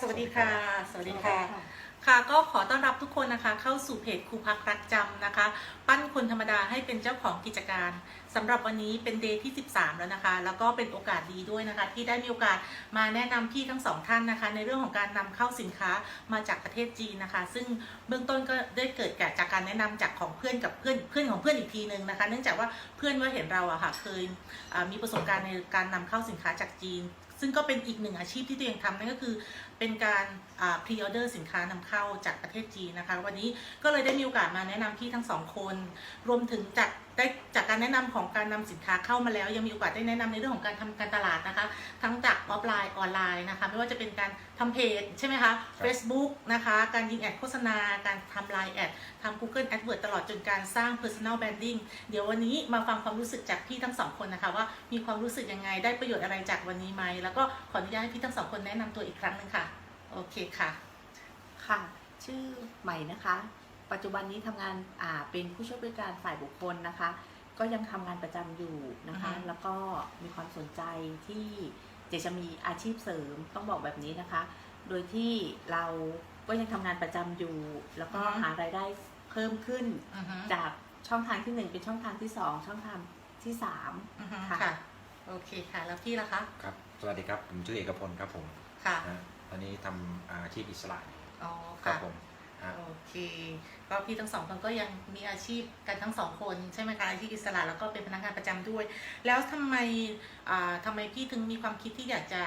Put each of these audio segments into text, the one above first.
สวัสดีค่ะสวัสดีค่ะ สวัสดีค่ะ ค่ะก็ขอต้อนรับทุกคนนะคะ เข้าสู่เพจครูพักรักจำนะคะ ปั้นคนธรรมดาให้เป็นเจ้าของกิจการสำหรับวันนี้เป็นเดย์ที่ 13 แล้วนะคะ แล้วก็เป็นโอกาสดีด้วยนะคะ ที่ได้มีโอกาสมาแนะนำพี่ทั้งสองท่านนะคะ ในเรื่องของการนำเข้าสินค้ามาจากประเทศจีนนะคะ ซึ่งเบื้องต้นก็ได้เกิดจากการแนะนำจากของเพื่อนกับเพื่อนเพื่อนของเพื่อนอีกทีนึงนะคะ เนื่องจากว่าเพื่อนว่าเห็นเราอะค่ะเคยอ่ามีประสบการณ์ในการนำเข้าสินค้าจากจีน ซึ่งก็เป็นอีกหนึ่งอาชีพที่ตัวเองทำนั่นก็คือเป็นการพรีออเดอร์สินค้านำเข้าจากประเทศจีนนะคะ วันนี้ก็เลยได้มีโอกาสมาแนะนำพี่ทั้งสองคน รวมถึงจากได้จากการแนะนำของการนำสินค้าเข้ามาแล้ว ยังมีโอกาสได้แนะนำในเรื่องของการทำการตลาดนะคะ ทั้งจากออฟไลน์ออนไลน์นะคะ ไม่ว่าจะเป็นการทำเพจใช่ไหมคะ Facebook นะคะ การยิงแอดโฆษณา การทำไลน์แอดทำ Google AdWords ตลอดจนการสร้าง Personal Branding เดี๋ยววันนี้มาฟังความรู้สึกจากพี่ทั้งสองคนนะคะ ว่ามีความรู้สึกยังไงได้ประโยชน์อะไรจากวันนี้ไหมแล้วก็ขออนุญาตให้พี่ทั้งสองคนแนะนำตัวอีกครั้งหนึ่งค่ะโอเคค่ะค่ะ ชื่อใหม่นะคะ ปัจจุบันนี้ทำงานอ่าเป็นผู้ช่วยบริการฝ่ายบุคคลนะคะ ก็ยังทำงานประจำอยู่นะคะอือฮึแล้วก็มีความสนใจที่จะจะมีอาชีพเสริมต้องบอกแบบนี้นะคะ โดยที่เราก็ยังทำงานประจำอยู่ แล้วก็หารายได้เพิ่มขึ้นอือฮึจากช่องทางที่หนึ่งเป็นช่องทางที่สองช่องทางที่สามอือฮึค่ะค่ะ โอเคค่ะ แล้วพี่ล่ะคะ ครับ สวัสดีครับ ผมชื่อเอกพลครับผม ค่ะนะตอนนี้ทำอาชีพอิสระ อ๋อ ครับค่ะผมฮะโอ เคก็พี่ทั้งสองคนก็ยังมีอาชีพกันทั้งสองคนใช่ไหมคะอาชีพอิสระแล้วก็เป็นพนักงานประจำด้วย แล้วทำไมอ่าทำไมพี่ถึงมีความคิดที่อยากจะ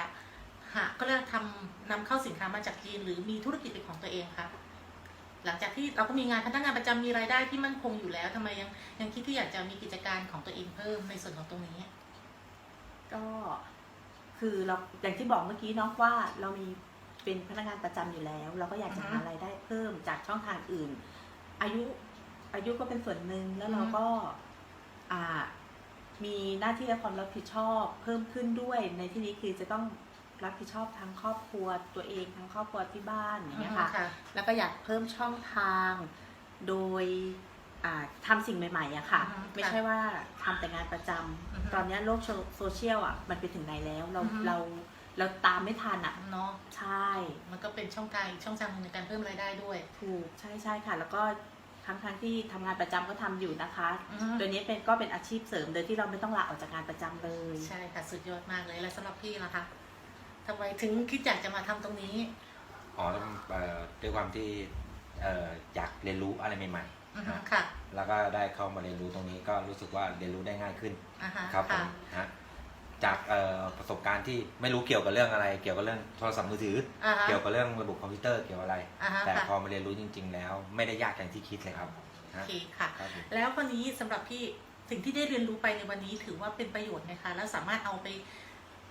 หาก็เรียกทำนำเข้าสินค้ามาจากจีน หรือมีธุรกิจเป็นของตัวเองคะหลังจากที่เราก็มีงานพนักงานประจำมีรายได้ที่มั่นคงอยู่แล้วทำไมยังยังคิดที่อยากจะมีกิจการของตัวเองเพิ่มในส่วนของตรงนี้ ก็คือเราอย่างที่บอกเมื่อกี้เนาะว่าเรามี เป็นพนักงานประจำอยู่แล้ว เราก็อยากจะอือฮึหารายได้เพิ่มจากช่องทางอื่น อายุอายุก็เป็นส่วนหนึ่งแล้วเราอือฮึก็อ่ามีหน้าที่และความรับผิดชอบเพิ่มขึ้นด้วย ในที่นี้คือจะต้องรับผิดชอบทั้งครอบครัวตัวเองทั้งครอบครัวที่บ้านอย่างเงี้ยค่ะค่ะแล้วก็อยากเพิ่มช่องทางโดยอ่าทำสิ่งใหม่ๆอะค่ะอือฮึไม่ใช่ว่าทำแต่งานประจำอือฮึตอนเนี้ยโลกโซเชียลอะมันไปถึงไหนแล้วเราอือฮึเรา เราตามไม่ทันอะเนาะใช่มันก็เป็นช่องทางอีกช่องทางหนึ่งในการเพิ่มรายได้ด้วย ถูกใช่ใช่ค่ะ แล้วก็ทั้งทั้งที่ทำงานประจำก็ทำอยู่นะคะ อือฮึตัวนี้เป็นก็เป็นอาชีพเสริมโดยที่เราไม่ต้องลาออกจากงานประจำเลย ใช่ค่ะสุดยอดมากเลยแล้วสำหรับพี่ล่ะคะทำไมถึงคิดอยากจะมาทำตรงนี้ อ๋อต้องเอ่อด้วยความที่เอ่ออยากเรียนรู้อะไรใหม่อือๆฮึนะค่ะแล้วก็ได้เข้ามาเรียนรู้ตรงนี้ก็รู้สึกว่าเรียนรู้ได้ง่ายขึ้นอ่าฮะครับผค่ะ มฮะ จากเอ่อประสบการณ์ที่ไม่รู้เกี่ยวกับเรื่องอะไร เกี่ยวกับเรื่องโทรศัพท์มือถือ อ่าอฮะ เกี่ยวกับเรื่องระบบคอมพิวเตอร์เกี่ยวอะไร อ่าฮะแต่ค่ะพอมาเรียนรู้จริง ๆ แล้ว ไม่ได้ยากอย่างที่คิดเลยครับโอฮะเคค่ะ ครับผม แล้ววันนี้สำหรับพี่สิ่งที่ได้เรียนรู้ไปในวันนี้ถือว่าเป็นประโยชน์ไหมคะแล้วสามารถเอาไป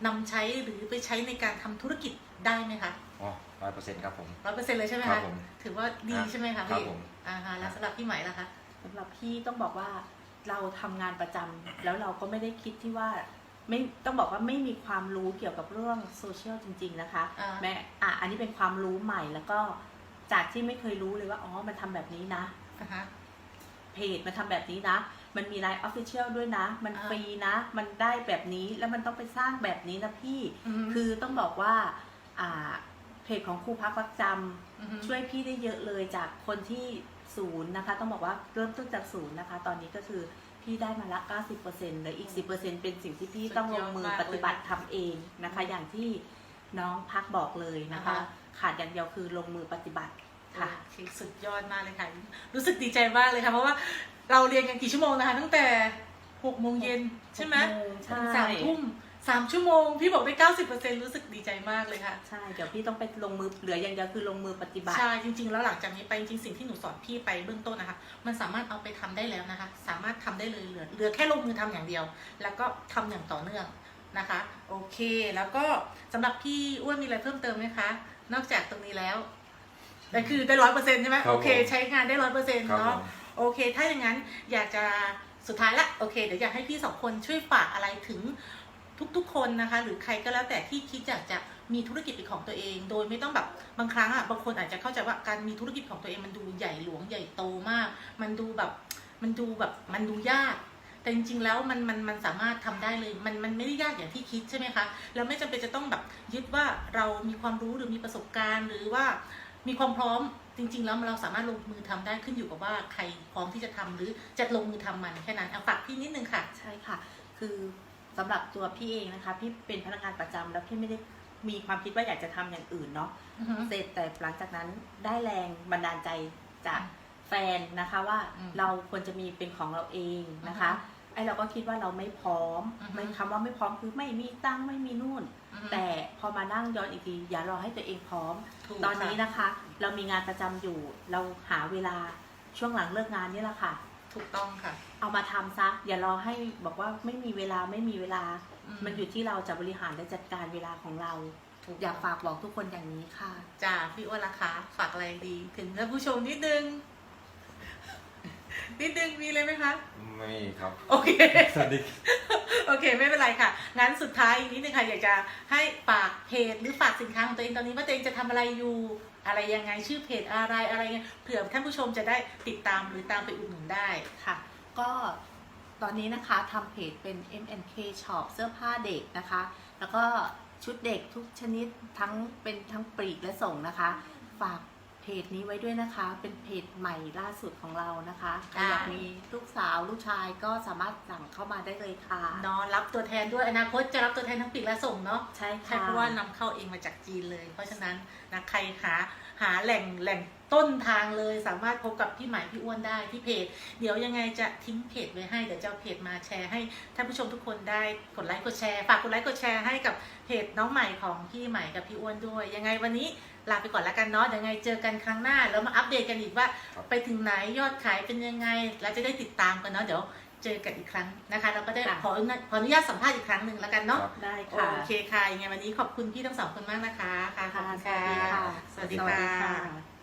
นำใช้หรือไปใช้ในการทำธุรกิจได้ไหมคะอ๋อร้อยเปอร์เซ็นต์ครับผม ร้อยเปอร์เซ็นต์เลยใช่ไหมครัคะบผมถือว่าดีใช่ไหมคะครับพี่ผม อ่าฮะแล้วสำหรับพี่ใหม่ล่ะคะ สำหรับพี่ต้องบอกว่าเราทำงานประจำแล้วเราก็ไม่ได้คิดที่ว่า ไม่ต้องบอกว่าไม่มีความรู้เกี่ยวกับเรื่องโซเชียลจริง ๆ นะคะ อ่า แม้อะอันนี้เป็นความรู้ใหม่แล้วก็จากที่ไม่เคยรู้เลยว่าอ๋อมันทำแบบนี้นะอ่าฮะเพจมันทำแบบนี้นะ มันมีไลน์ออฟฟิเชียลด้วยนะ มันอ่า ฟรีนะ มันได้แบบนี้แล้วมันต้องไปสร้างแบบนี้นะพี่อืมคือต้องบอกว่าอ่าเพจของครูพักรักจอือฮึำช่วยพี่ได้เยอะเลยจากคนที่ศูนย์นะคะ ต้องบอกว่าเริ่มต้นจากศูนย์นะคะ ตอนนี้ก็คือ พี่ได้มาละ 90%เหลืออีก 10%เป็นสิ่งที่พี่ต้องลงมือปฏิบัติทำเองนะคะ อย่างที่น้องพักบอกเลยนะคะขาดอย่างเดียวคือลงมือปฏิบัติค่ะ โอเคสุดยอดมากเลยค่ะ รู้สึกดีใจมากเลยค่ะ เพราะว่าเราเรียนกันกี่ชั่วโมงนะคะ ตั้งแต่หกโมงเย็นใช่ไหมหกโมงใช่สามทุ่ม สามชั่วโมง พี่บอกได้เก้าสิบเปอร์เซ็นรู้สึกดีใจมากเลยค่ะ ใช่เดี๋ยวพี่ต้องไปลงมือเหลืออย่างเดียวคือลงมือปฏิบัติ ใช่ จริง ๆ แล้วหลังจากนี้ไปจริงๆสิ่งที่หนูสอนพี่ไปเบื้องต้นนะคะ มันสามารถเอาไปทำได้แล้วนะคะ สามารถทำได้เลยเหลือเหลือแค่ลงมือทำอย่างเดียว แล้วก็ทำอย่างต่อเนื่องนะคะ โอเค แล้วก็สำหรับพี่อ้วนมีอะไรเพิ่มเติมไหมคะ นอกจากตรงนี้แล้วแต่คือได้ร้อยเปอร์เซ็นต์ใช่ไหมครับโอเคผมใช้งานได้ร้อยเปอร์เซ็นต์ครับผเนาะมโอเค ถ้าอย่างนั้นอยากจะสุดท้ายละโอเค เดี๋ยวอยากให้พี่สองคนช่วยฝากอะไรถึง ทุกๆ คนนะคะ หรือใครก็แล้วแต่ที่คิดอยากจะมีธุรกิจเป็นของตัวเอง โดยไม่ต้องแบบบางครั้งอะบางคนอาจจะเข้าใจว่าการมีธุรกิจของตัวเองมันดูใหญ่หลวงใหญ่โตมาก มันดูแบบมันดูแบบมันดูยาก แต่จริงๆแล้วมันมันมันสามารถทำได้เลย มันมันไม่ได้ยากอย่างที่คิดใช่ไหมคะแล้วไม่จำเป็นจะต้องแบบยึดว่าเรามีความรู้หรือมีประสบการณ์ หรือว่ามีความพร้อมจริง ๆ แล้วเราสามารถลงมือทำได้ขึ้นอยู่กับว่าใครพร้อมที่จะทำหรือจะลงมือทำมันแค่นั้นเอาฝากพี่นิดนึงค่ะ ใช่ค่ะ คือ สำหรับตัวพี่เองนะคะ พี่เป็นพนักงานประจำแล้วพี่ไม่ได้มีความคิดว่าอยากจะทำอย่างอื่นเนาะอือฮึเสร็จแต่หลังจากนั้นได้แรงบันดาลใจจากแฟนนะคะว่าอืมเราควรจะมีเป็นของเราเองนะคะอือฮึไอ้เราก็คิดว่าเราไม่พร้อมอือฮึไม่คำว่าไม่พร้อมคือไม่มีตังค์ไม่มีนู่นอือฮึแต่พอมานั่งย้อนอีกทีอย่ารอให้ตัวเองพร้อมถูกตอนนี้ค่ะนะคะ เรามีงานประจำอยู่ เราหาเวลาช่วงหลังเลิกงานนี่แหละค่ะ ถูกต้องค่ะ เอามาทำซะ อย่ารอให้บอกว่าไม่มีเวลาไม่มีเวลาอืมมันอยู่ที่เราจะบริหารและจัดการเวลาของเรา ถูก อยากฝากบอกทุกคนอย่างนี้ค่ะ จ้าพี่อ้วนล่ะคะฝากอะไรดี ถึงท่านผู้ชมนิดนึง นิดนึงมีเลยไหมคะ ไม่มีครับ โอเค สวัสดี โอเค ไม่เป็นไรค่ะ งั้นสุดท้ายอีกนิดนึงค่ะ อยากจะให้ฝากเพจหรือฝากสินค้าของตัวเองตอนนี้ว่าตัวเองจะทำอะไรอยู่อะไรยังไงชื่อเพจอะไรอะไรเงี้ยเผื่อท่านผู้ชมจะได้ติดตามหรือตามไปอุดหนุนได้ค่ะ ก็ตอนนี้นะคะทำเพจเป็น MNK Shop เสื้อผ้าเด็กนะคะ แล้วก็ชุดเด็กทุกชนิดทั้งเป็นทั้งปลีกและส่งนะคะ ฝาก เพจนี้ไว้ด้วยนะคะ เป็นเพจใหม่ล่าสุดของเรานะคะใครค่ะอยากมีลูกสาวลูกชายก็สามารถสั่งเข้ามาได้เลยค่ะนอนรับตัวแทนด้วยอนาคตจะรับตัวแทนทั้งปีกและส่งเนาะใช่ใช่ค่ะเพราะว่านำเข้าเองมาจากจีนเลย เพราะฉะนั้นนะใครหาหาแหล่งแหล่งต้นทางเลยสามารถพบกับพี่หมายพี่อ้วนได้ที่เพจ เดี๋ยวยังไงจะทิ้งเพจไว้ให้เดี๋ยวจะเอาเพจมาแชร์ให้ท่านผู้ชมทุกคนได้กดไลค์กดแชร์ฝากกดไลค์กดแชร์ให้กับเพจน้องใหม่ของพี่ใหม่กับพี่อ้วนด้วย ยังไงวันนี้ ลาไปก่อนแล้วกันเนาะเดี๋ยวยังไงเจอกันครั้งหน้า แล้วมาอัปเดตกันอีกว่าครับไปถึงไหนยอดขายเป็นยังไงแล้วจะได้ติดตามกันเนาะเดี๋ยวเจอกันอีกครั้งนะคะเราก็ได้ค่ะขออนุญาตขออนุญาตสัมภาษณ์อีกครั้งหนึ่งแล้วกันเนาะครับได้โอค่ะเคค่ะยังไงวันนี้ขอบคุณพี่ทั้งสองคนมากนะคะค่ะขอบคุณค่ะค่ะสวัสดีสวัสดีค่ะค่ะ